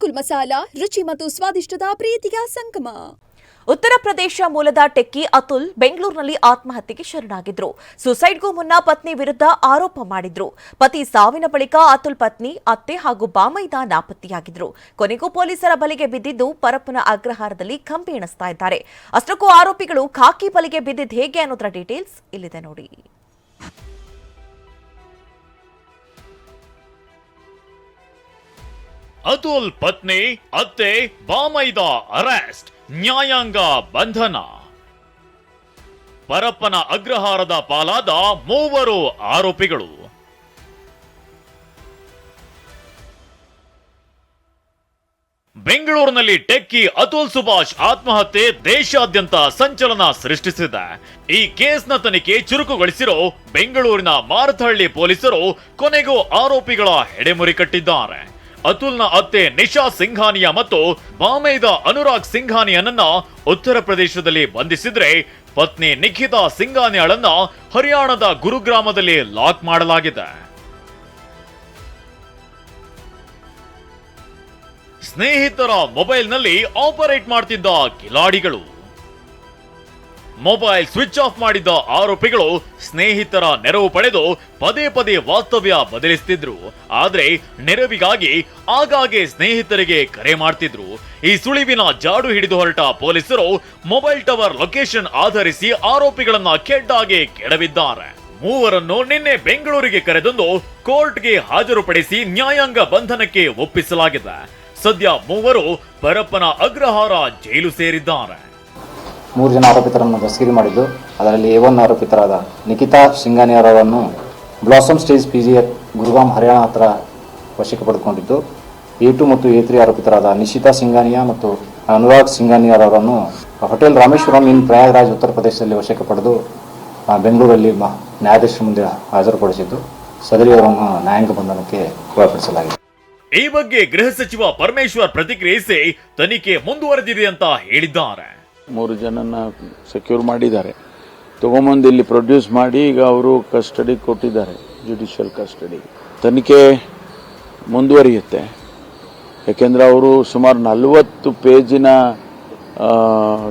ಅಮರ್ಕುಲ್ ಮಸಾಲಾ, ರುಚಿ ಮತ್ತು ಸ್ವಾದಿಷ್ಟದ ಪ್ರೀತಿಯ ಸಂಗಮ. ಉತ್ತರ ಪ್ರದೇಶ ಮೂಲದ ಟೆಕ್ಕಿ ಅತುಲ್ ಬೆಂಗಳೂರಿನಲ್ಲಿ ಆತ್ಮಹತ್ಯೆಗೆ ಶರಣಾಗಿದ್ರು. ಸುಸೈಡ್ಗೂ ಮುನ್ನ ಪತ್ನಿ ವಿರುದ್ಧ ಆರೋಪ ಮಾಡಿದ್ರು. ಪತಿ ಸಾವಿನ ಬಳಿಕ ಅತುಲ್ ಪತ್ನಿ, ಅತ್ತೆ ಹಾಗೂ ಬಾಮೈದ ನಾಪತ್ತೆಯಾಗಿದ್ರು ಕೊನೆಗೂ ಪೊಲೀಸರ ಬಲೆಗೆ ಬಿದ್ದಿದ್ದು ಪರಪ್ಪನ ಅಗ್ರಹಾರದಲ್ಲಿ ಕಂಬಿ ಇದ್ದಾರೆ. ಅಷ್ಟಕ್ಕೂ ಆರೋಪಿಗಳು ಖಾಕಿ ಬಲೆಗೆ ಬಿದ್ದಿದ್ದು ಹೇಗೆ ಅನ್ನೋದರ ಡೀಟೇಲ್ಸ್ ಇಲ್ಲಿದೆ ನೋಡಿ. ಅತುಲ್ ಪತ್ನಿ, ಅತ್ತೆ, ಬಾಮೈದ ಅರೆಸ್ಟ್, ನ್ಯಾಯಾಂಗ ಬಂಧನ. ಪರಪ್ಪನ ಅಗ್ರಹಾರದ ಪಾಲಾದ ಮೂವರು ಆರೋಪಿಗಳು. ಬೆಂಗಳೂರಿನಲ್ಲಿ ಟೆಕ್ಕಿ ಅತುಲ್ ಸುಭಾಷ್ ಆತ್ಮಹತ್ಯೆ ದೇಶಾದ್ಯಂತ ಸಂಚಲನ ಸೃಷ್ಟಿಸಿದೆ. ಈ ಕೇಸ್ನ ತನಿಖೆ ಚುರುಕುಗೊಳಿಸಿರೋ ಬೆಂಗಳೂರಿನ ಮಾರತಹಳ್ಳಿ ಪೊಲೀಸರು ಕೊನೆಗೂ ಆರೋಪಿಗಳ ಹೆಡೆಮುರಿ ಕಟ್ಟಿದ್ದಾರೆ. ಅತುಲ್ನ ಅತ್ತೆ ನಿಶಾ ಸಿಂಘಾನಿಯಾ ಮತ್ತು ಬಾಮೇದ ಅನುರಾಗ್ ಸಿಂಘಾನಿಯನ್ನ ಉತ್ತರ ಪ್ರದೇಶದಲ್ಲಿ ಬಂಧಿಸಿದ್ರೆ ಪತ್ನಿ ನಿಖಿತಾ ಸಿಂಘಾನಿಯಾಳನ್ನ ಹರಿಯಾಣದ ಗುರುಗ್ರಾಮದಲ್ಲಿ ಲಾಕ್ ಮಾಡಲಾಗಿದೆ. ಸ್ನೇಹಿತರ ಮೊಬೈಲ್ನಲ್ಲಿ ಆಪರೇಟ್ ಮಾಡ್ತಿದ್ದ ಕಿಲಾಡಿಗಳು. ಮೊಬೈಲ್ ಸ್ವಿಚ್ ಆಫ್ ಮಾಡಿದ್ದ ಆರೋಪಿಗಳು ಸ್ನೇಹಿತರ ನೆರವು ಪಡೆದು ಪದೇ ಪದೇ ವಾಸ್ತವ್ಯ ಬದಲಿಸ್ತಿದ್ರು. ಆದ್ರೆ ನೆರವಿಗಾಗಿ ಆಗಾಗ್ಗೆ ಸ್ನೇಹಿತರಿಗೆ ಕರೆ ಮಾಡ್ತಿದ್ರು. ಈ ಸುಳಿವಿನ ಜಾಡು ಹಿಡಿದು ಹೊರಟ ಪೊಲೀಸರು ಮೊಬೈಲ್ ಟವರ್ ಲೊಕೇಶನ್ ಆಧರಿಸಿ ಆರೋಪಿಗಳನ್ನ ಕೆಡ್ಡಾಗೆ ಕೆಡವಿದ್ದಾರೆ. ಮೂವರನ್ನು ನಿನ್ನೆ ಬೆಂಗಳೂರಿಗೆ ಕರೆದೊಂದು ಕೋರ್ಟ್ಗೆ ಹಾಜರುಪಡಿಸಿ ನ್ಯಾಯಾಂಗ ಬಂಧನಕ್ಕೆ ಒಪ್ಪಿಸಲಾಗಿದೆ. ಸದ್ಯ ಮೂವರು ಪರಪ್ಪನ ಅಗ್ರಹಾರ ಜೈಲು ಸೇರಿದ್ದಾರೆ. ಮೂರು ಜನ ಆರೋಪಿತರನ್ನು ದಸ್ತಗಿರಿ ಮಾಡಿದ್ದು, ಅದರಲ್ಲಿ ಎ ಒನ್ ಆರೋಪಿತರಾದ Nikita ಸಿಂಗಾನಿಯವರನ್ನು blossom stage P G Gurugram Haryana ಹತ್ರ ವಶಕ್ಕೆ ಪಡೆದುಕೊಂಡಿದ್ದು ಎ ಟು ಮತ್ತು ಎ ತ್ರೀ ಆರೋಪಿತರಾದ ನಿಶಿತಾ ಸಿಂಗಾನಿಯಾ ಮತ್ತು ಅನುರಾಗ್ ಸಿಂಗಾನಿಯವರನ್ನು ಹೋಟೆಲ್ ರಾಮೇಶ್ವರಂ ಇನ್ ಪ್ರಯಾಗ್ರಾಜ್ ಉತ್ತರ ಪ್ರದೇಶದಲ್ಲಿ ವಶಕ್ಕೆ ಪಡೆದು ಬೆಂಗಳೂರಲ್ಲಿ ನ್ಯಾಯಾಧೀಶರ ಮುಂದೆ ಹಾಜರುಪಡಿಸಿದ್ದು ಸದರಿಯವರನ್ನು ನ್ಯಾಯಾಂಗ ಬಂಧನಕ್ಕೆ ಒಳಪಡಿಸಲಾಗಿದೆ. ಈ ಬಗ್ಗೆ ಗೃಹ ಸಚಿವ ಪರಮೇಶ್ವರ್ ಪ್ರತಿಕ್ರಿಯಿಸಿ ತನಿಖೆ ಮುಂದುವರೆದಿದೆ ಅಂತ ಹೇಳಿದ್ದಾರೆ. ಮೂರು ಜನನ ಸೆಕ್ಯೂರ್ ಮಾಡಿದ್ದಾರೆ. ತಗೊಂಬಂದು ಇಲ್ಲಿ ಪ್ರೊಡ್ಯೂಸ್ ಮಾಡಿ ಈಗ ಅವರು ಕಸ್ಟಡಿ ಕೊಟ್ಟಿದ್ದಾರೆ ಜುಡಿಷಿಯಲ್ ಕಸ್ಟಡಿ ತನಿಖೆ ಮುಂದುವರಿಯುತ್ತೆ. ಯಾಕೆಂದರೆ ಅವರು ಸುಮಾರು ನಲವತ್ತು ಪೇಜಿನ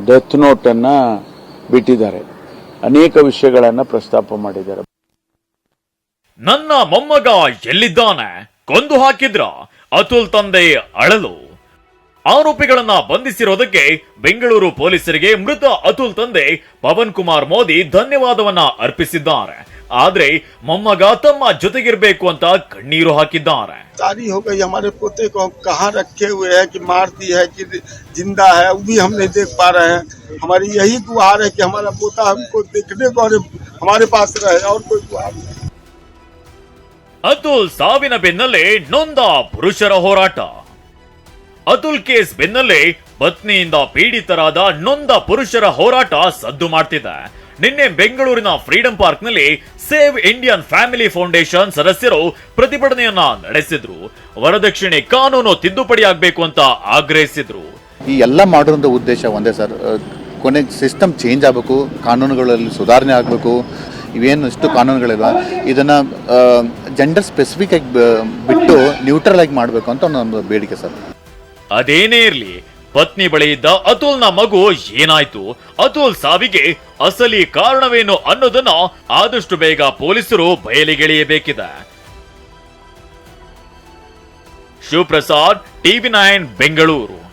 ಡೆತ್ ನೋಟನ್ನು ಬಿಟ್ಟಿದ್ದಾರೆ. ಅನೇಕ ವಿಷಯಗಳನ್ನು ಪ್ರಸ್ತಾಪ ಮಾಡಿದ್ದಾರೆ. ನನ್ನ ಮೊಮ್ಮಗ ಎಲ್ಲಿದ್ದಾನೆ? ಕೊಂದು ಹಾಕಿದ್ರ? ಅತುಲ್ ತಂದೆ ಅಳಲು? ಆರೋಪಿಗಳನ್ನ ಬಂಧಿಸಿರೋದಕ್ಕೆ ಬೆಂಗಳೂರು ಪೊಲೀಸರಿಗೆ ಮೃತ ಅತುಲ್ ತಂದೆ ಪವನ್ ಕುಮಾರ್ ಮೋದಿ ಧನ್ಯವಾದವನ್ನ ಅರ್ಪಿಸಿದ್ದಾರೆ ಆದ್ರೆ ಮೊಮ್ಮಗ ತಮ್ಮ ಜೊತೆಗಿರ್ಬೇಕು ಅಂತ ಕಣ್ಣೀರು ಹಾಕಿದ್ದಾರೆ तारी हो गई हमारे पोते को कहाँ रखे हुए हैं कि मार दी है कि जिंदा है वो भी हम नहीं देख पा रहे हैं हमारी यही गुहार है कि हमारा पोता हमको देखने को और हमारे पास रहे और कोई गुहार नहीं ಅತುಲ್ ಸಾವಿನ ಬೆನ್ನಲ್ಲೇ ನೊಂದ ಪುರುಷರ ಹೋರಾಟ ಅತುಲ್ ಕೇಸ್ ಬೆನ್ನಲ್ಲೇ ಪತ್ನಿಯಿಂದ ಪೀಡಿತರಾದ ನೊಂದ ಪುರುಷರ ಹೋರಾಟ ಸದ್ದು ಮಾಡ್ತಿದೆ. ನಿನ್ನೆ ಬೆಂಗಳೂರಿನ ಫ್ರೀಡಂ ಪಾರ್ಕ್ನಲ್ಲಿ ಸೇವ್ ಇಂಡಿಯನ್ ಫ್ಯಾಮಿಲಿ ಫೌಂಡೇಶನ್ ಸದಸ್ಯರು ಪ್ರತಿಭಟನೆಯನ್ನ ನಡೆಸಿದ್ರು. ವರದಕ್ಷಿಣೆ ಕಾನೂನು ತಿದ್ದುಪಡಿ ಆಗಬೇಕು ಅಂತ ಆಗ್ರಹಿಸಿದ್ರು. ಈ ಎಲ್ಲ ಮಾಡುವಂತ ಉದ್ದೇಶ ಒಂದೇ ಸರ್. ಕೊನೆಗೆ ಸಿಸ್ಟಮ್ ಚೇಂಜ್ ಆಗಬೇಕು, ಕಾನೂನುಗಳಲ್ಲಿ ಸುಧಾರಣೆ ಆಗಬೇಕು. ಇವೇನು ಇಷ್ಟು ಕಾನೂನುಗಳಿಲ್ಲ. ಇದನ್ನು ಜೆಂಡರ್ ಸ್ಪೆಸಿಫಿಕ್ ಆಗಿ ಬಿಟ್ಟು ನ್ಯೂಟ್ರಲ್ ಆಗಿ ಮಾಡಬೇಕು ಅಂತ ಒಂದು ಬೇಡಿಕೆ ಸರ್. ಅದೇನೇ ಇರ್ಲಿ, ಪತ್ನಿ ಬಳಿ ಇದ್ದ ಅತುಲ್ನ ಮಗು ಏನಾಯ್ತು? ಅತುಲ್ ಸಾವಿಗೆ ಅಸಲಿ ಕಾರಣವೇನು ಅನ್ನೋದನ್ನ ಆದಷ್ಟು ಬೇಗ ಪೊಲೀಸರು ಬಯಲಿಗೆಳೆಯಬೇಕಿದೆ. Shivaprasad, TV nine, Bengaluru.